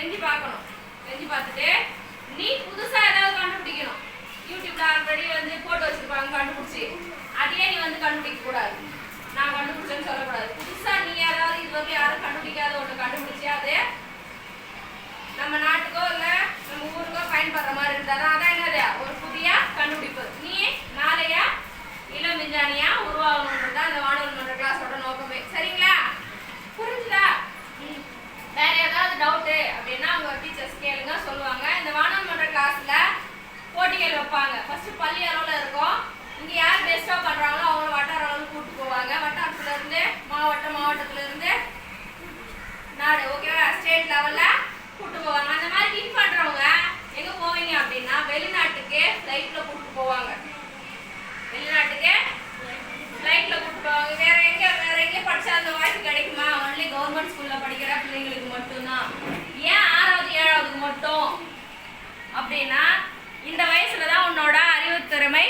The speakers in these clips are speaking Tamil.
செஞ்சு பார்க்கணும். செஞ்சு பார்த்துட்டு நீ புதுசா ஏதாவது கண்டுபிடிக்கணும். யூடியூப்ல ஆல்ரெடி வந்து போட்டு வச்சிருப்பாங்க கண்டுபிடிச்சி. அதையே நீ வந்து கண்டுபிடிக்க கூடாது. நான் கண்டுபிடிச்சேன்னு சொல்லக்கூடாது. புதுசா நீ யாராவது இது வரைக்கும் யாரும் கண்டுபிடிக்காத ஒன்று கண்டுபிடிச்சி அது நம்ம நாட்டு போவாங்க. ஃபர்ஸ்ட் பள்ளி அளவுல இருக்கும். இங்க யார் பெஸ்டா பண்றாங்களோ அவங்கள வட்டார அளவுக்கு கூட்டு போவாங்க. வட்டாரத்துல இருந்து மாவட்டம் மாவட்டத்துல இருந்து நாடு ஓகேவா ஸ்டேட் லெவல்ல கூட்டு போவாங்க. அந்த மாதிரி வின் பண்றவங்க எங்க போவீங்க அப்படின்னா வெளிநாட்டுக்கு ஃப்ளைட்ல கூட்டு போவாங்க. வெளிநாட்டுக்கு ஃப்ளைட்ல கூட்டு போவாங்க. வேற எங்க வேற எங்க படிச்சா அந்த வாய்ப்பு கிடைக்குமா? ஒன்லி கவர்மெண்ட் ஸ்கூல்ல படிக்கிற பிள்ளைங்களுக்கு மட்டும்தான். ஏன் ஆறாவது ஏழாவதுக்கு மட்டும்? அப்படின்னா இந்த வயசுல தான் உன்னோட அறிவுத்திறமை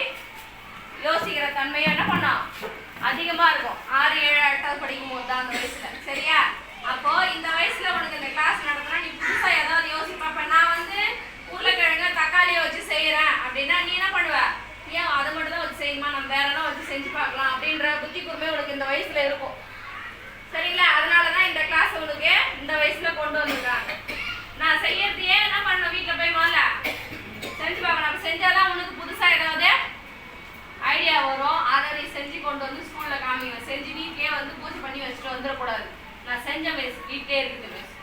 யோசிக்கிற தன்மையும் என்ன பண்ணோம் அதிகமா இருக்கும். ஆறு ஏழு எட்டாவது படிக்கும் போது தான் அந்த வயசுல. சரியா? அப்போ இந்த வயசுல உனக்கு இந்த கிளாஸ் நடத்தினா நீ புதுசா ஏதாவது யோசிப்ப நான் வந்து உருளைக்கிழங்க தக்காளியை வச்சு செய்யறேன் அப்படின்னா நீ என்ன பண்ணுவ? ஏன் அதை மட்டும் தான் வச்சு செய்யுமா நம்ம வேற எல்லாம் வச்சு செஞ்சு பார்க்கலாம் அப்படின்ற புத்தி கூர்மை உனக்கு இந்த வயசுல இருக்கும். சரிங்களா? அதனால தான் இந்த கிளாஸ் உனக்கு இந்த வயசுல கொண்டு வந்திருக்காங்க. நான் செய்யறதையே என்ன பண்ணணும் வீட்டில் போய் முதல்ல செஞ்சு பார்க்கணும் அப்ப செஞ்சாதான் உனக்கு புதுசாக ஏதாவது ஐடியா வரும். அதை நீ செஞ்சு கொண்டு வந்து ஸ்கூலில் காமிக்கணும் செஞ்சு வீட்லேயே வந்து பூஜை பண்ணி வச்சுட்டு வந்துடக்கூடாது. நான் செஞ்ச மிஸ் வீட்லயே இருக்குது மிஸ்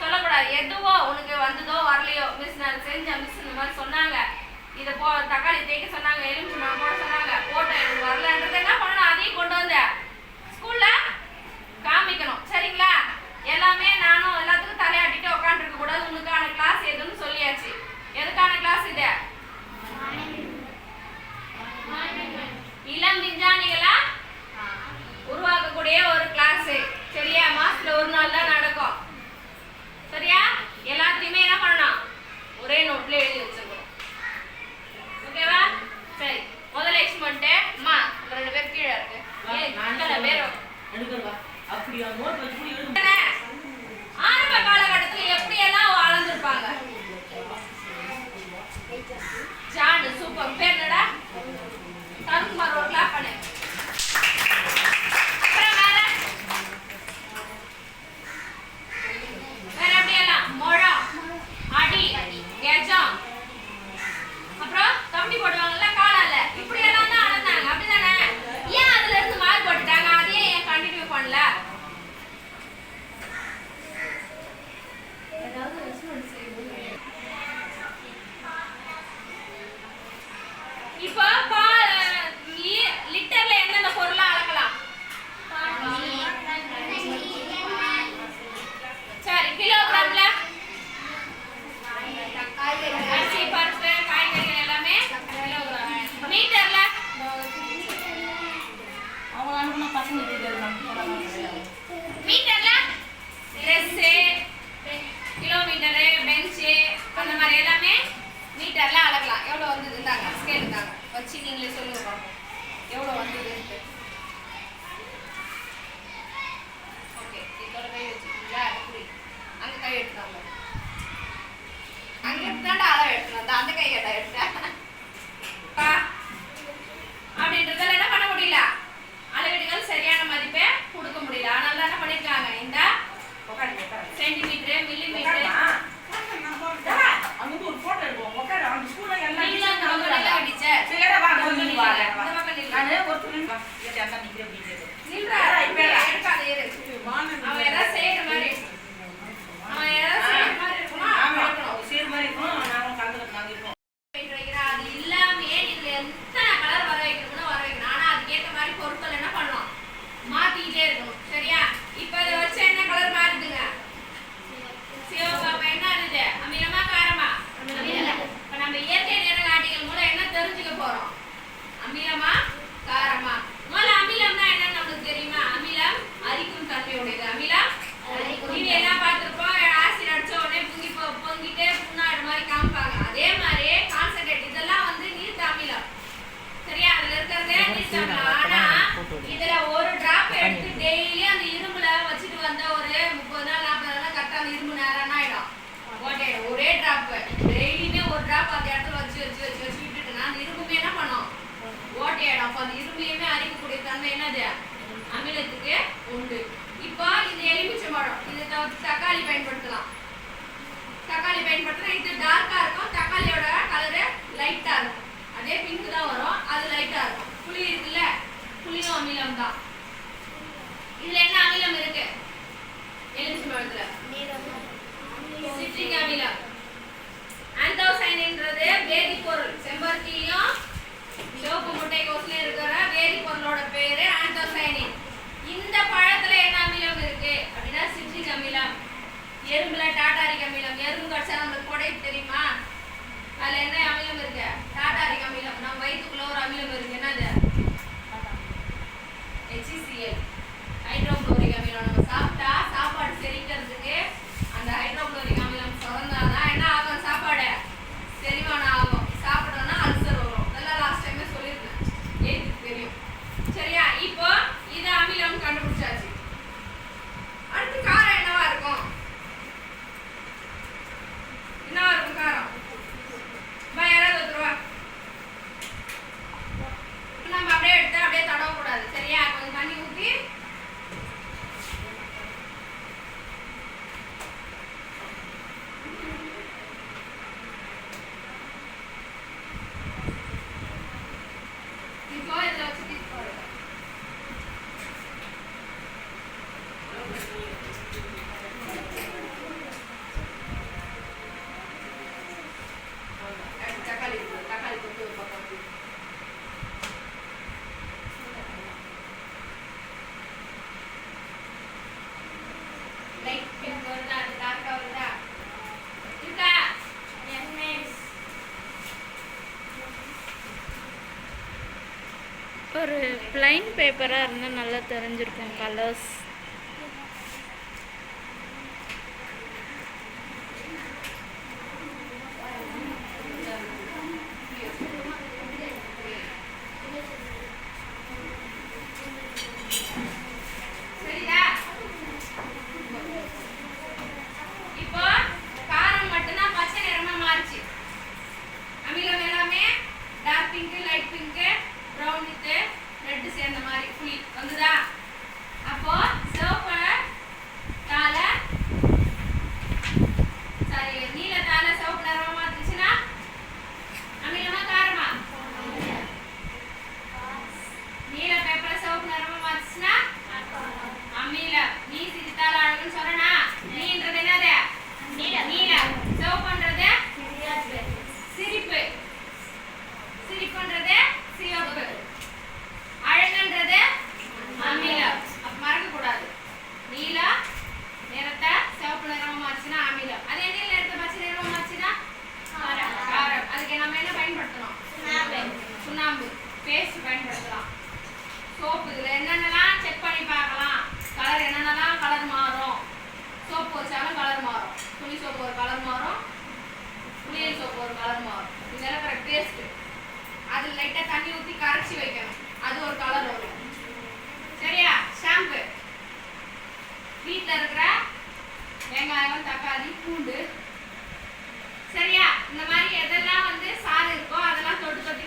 சொல்லக்கூடாது. எதுவோ உனக்கு வந்ததோ வரலையோ மிஸ் நான் செஞ்சேன் மிஸ் இந்த மாதிரி சொன்னாங்க. இதை போ தக்காளி தேய்க்க சொன்னாங்க. எலுமிச்சை நான் போட சொன்னாங்க. போட்டேன். எனக்கு வரலன்றது என்ன பண்ணணும்? அதையும் கொண்டு வந்தேன். ஸ்கூலில் காமிக்கணும். சரிங்களா? எல்லாமே நானும் எல்லாம் compare மீட்டர்ல ட்ரெஸ்ஸு கிலோமீட்டரு பெஞ்சு அந்த மாதிரி எல்லாமே மீட்டர்ல அளக்கலாம் எவ்வளோ வந்தது இருந்தாங்க ஸ்கேல் இருந்தாங்க வச்சு நீங்களே சொல்லுங்க பார்ப்போம் எவ்வளோ வந்ததுன்ட்டு ஓகே இதோட கை வச்சுக்கிங்களா இப்படி அங்கே கை எடுத்தாங்க அங்கே எடுத்தாண்டா அளவு எடுக்கணும் அந்த அந்த கை கேட்டா எடுத்தேன் பா அப்படின்றதால என்ன பண்ண முடியல அளவீடுகள் சரியான மதிப்பை கொடுக்க முடியல அதனால தான் என்ன பண்ணிருக்காங்க இந்த சென்டிமீட்டர் மில்லிமீட்டர் அங்க ஒரு போட்டோ எடுப்போம் உட்காரு அவங்க ஸ்கூல்ல எல்லாம் நீங்களும் அந்த பக்கம் நில்ல கட்டிச்ச. சரி வா இந்த பக்கம் கொஞ்சம் நில்லு. வா இந்த பக்கம் நில்லு. நானு ஒருத்தர் நின்று ஏத்தி அண்ணா நிக்கிறேன் அப்படின்னு நில்றா, இப்ப எடுக்காத இரு. அவன் ஏதாவது செய்யற மாதிரி அவன் ஏதாவது செய்யற மாதிரி இருக்குமா ஆமா எடுக்கணும். அவங்க சீர் மாதிரி இருக்கும் நாங்களும் கலந்துக்கிட்டு நாங்க இருக்கோம் பெயிண்ட் வைக்கிறா, அது இல்லாமயே இதுல எத்தனை colour வர வைக்கணும்னு வர வைக்கணும். ஆனா அதுக்கேத்த மாதிரி பொருட்கள் என்ன பண்ணணும்? மாத்திக்கிட்டே இருக்கணும். சரியா? இப்ப இதை வச்சு என்ன colour மாறுதுங்க? சிவப்பு. அப்ப என்ன ஆகுது? அமிலமா, காரமா? இப்ப நம்ம இயற்கை நிறங்காட்டிகள் மூலம் என்ன தெரிஞ்சுக்க போறோம் அமிலமா காரமா முதல்ல அமிலம்னா என்னன்னு நம்மளுக்கு தெரியுமா அமிலம் அரிக்கும் தன்மையுடையது அமிலம் டிவி எல்லாம் பார்த்திருப்போம் ஆசிட் அடிச்ச உடனே பொங்கி போ- பொங்கிட்டே புண்ணாடு மாதிரி காமிப்பாங்க அதே மாதிரி கான்சன்ட்ரேட் இதெல்லாம் வந்து நீர்த்த அமிலம் சரியா அதுல இருக்கிறதே நீர்த்த அமிலம் ஆனா இதுல ஒரு டிராப் எடுத்து டெய்லி அந்த இரும்புல வச்சுட்டு வந்த ஒரு முப்பது நாள் நாற்பது நாள் கரெக்டா அந்த இரும்பு நேரம் ஆயிடும். ஓட்டையிடும் ஒரே டிராப் டெய்லியுமே ஒரு டிராப் அந்த இடத்துல வச்சு வச்சு வச்சு வச்சு விட்டுட்டுனா அந்த இரும்புமே என்ன பண்ணும்? ஓட்டையிடும் அப்போ அந்த இரும்பையுமே அரிக்கக்கூடிய தன்மை என்னது? அமிலத்துக்கு உண்டு. இப்போ இது எலுமிச்சை பழம் இது தவிர்த்து தக்காளி பயன்படுத்தலாம். தக்காளி பயன்படுத்தினா இது டார்க்கா இருக்கும். தக்காளியோட கலரு லைட்டா இருக்கும். அதே பிங்க் தான் வரும். அது லைட்டா இருக்கும். புளி இருக்குல்ல? புளியும் அமிலம் தான். இதுல என்ன அமிலம் இருக்கு? எலுமிச்சை பழத்துல சிட்ரிக் அமிலம். ஆந்தோசைனின்றது வேதிப்பொருள். செம்பருத்தியும் சிவப்பு முட்டைக்கோஸ்லயும் இருக்கிற வேதிப்பொருளோட பேரு ஆந்தோசைனின் இந்த பழத்துல என்ன அமிலம் இருக்கு? அப்படின்னா சிட்ரிக் அமிலம். எறும்புல டாட்டாரிக் அமிலம். எறும்பு கடிச்சா நம்மளுக்கு கொடை தெரியுமா? அதுல என்ன அமிலம் இருக்கு? டாடாரிக் அமிலம். நம்ம வயிற்றுக்குள்ள ஒரு அமிலம் இருக்கு. என்னது? ஹெச்சிசிஎல் ஹைட்ரோக்ளோரிக் அமிலம். நம்ம சாப்பிட்டா சாப்பாடு செரிக்கிறதுக்கு அந்த ஹைட்ரோகுளோரிக் அமிலம் சுரந்தாதான் என்ன ஆகும் சாப்பாடு செரிமானம் ஆகும் சாப்பிட்டோம்னா அல்சர் வரும் இதெல்லாம் லாஸ்ட் டைமே சொல்லியிருக்கேன் எயித்துக்கு தெரியும் சரியா இப்போ இது அமிலம் கண்டுபிடிச்சாச்சு அடுத்து காரம் என்னவா இருக்கும் என்னவா இருக்கும் காரம் பா யாராவது ஒருத்தருவா நம்ம அப்படியே எடுத்து அப்படியே தடவ கூடாது சரியா கொஞ்சம் தண்ணி ஊத்தி இப்போ இதுல வச்சு தீர்த்து போடுங்க அடுத்து தக்காளி இருக்கு. தக்காளி தொட்டு ஒரு பக்கம் வைங்க. லைட் பிங்க் வருதா அது டார்க்கா வருதா இருக்கா எஸ் மிஸ் ஒரு ப்ளைன் பேப்பராக இருந்தால் நல்லா தெரிஞ்சிருக்கும் கலர்ஸ் சரிதா இப்போ காரம் மட்டும்தான் பச்சை நிறமா மாறுச்சு அமிலம் எல்லாமே dark pink light pink brown with red சேர்ந்த மாதிரி புளி வந்துதா அப்போ சிவப்பு தாளை சாரி நீல தாளை சிவப்பு நிறமா மாத்துச்சுன்னா அமிலமா காரமா நீல பேப்பரை சிவப்பு நிறமா மாத்துச்சுன்னா அம்மியில நீ சிரித்தால் அழகுன்னு சொன்னா நீன்றது என்னது நீல சிவப்புன்றது சிரிப்பு சிரிப்புன்றது சிவப்பு அழகுன்றது அமிலம் அப்ப மறக்க கூடாது நீல நிறத்தை சிவப்பு நிறமா மாச்சுன்னா அமிலம் அதே நீல நிறத்தை பச்சை நிறமா மாச்சுன்னா காரம் அதுக்கு நம்ம என்ன பயன்படுத்தணும் சுண்ணாம்பு பேஸ்ட் பயன்படுத்தலாம் சோப்பு இதில் என்னென்னலாம் செக் பண்ணி பார்க்கலாம் கலர் என்னென்னலாம் கலர் மாறும் சோப்பு வச்சாலும் கலர் மாறும் துணி சோப்பு ஒரு கலர் மாறும் புளியல் சோப்பு ஒரு கலர் மாறும் இதெல்லாம் கரெக்ட் பேஸ்ட்டு அதில் லைட்டாக தண்ணி ஊற்றி கரைச்சி வைக்கணும். அது ஒரு கலர் வரும். சரியா? ஷாம்பு வீட்டில் இருக்கிற வெங்காயம் தக்காளி பூண்டு. சரியா? இந்த மாதிரி எதெல்லாம் வந்து சாறு இருக்கோ அதெல்லாம் தொட்டு தொட்டு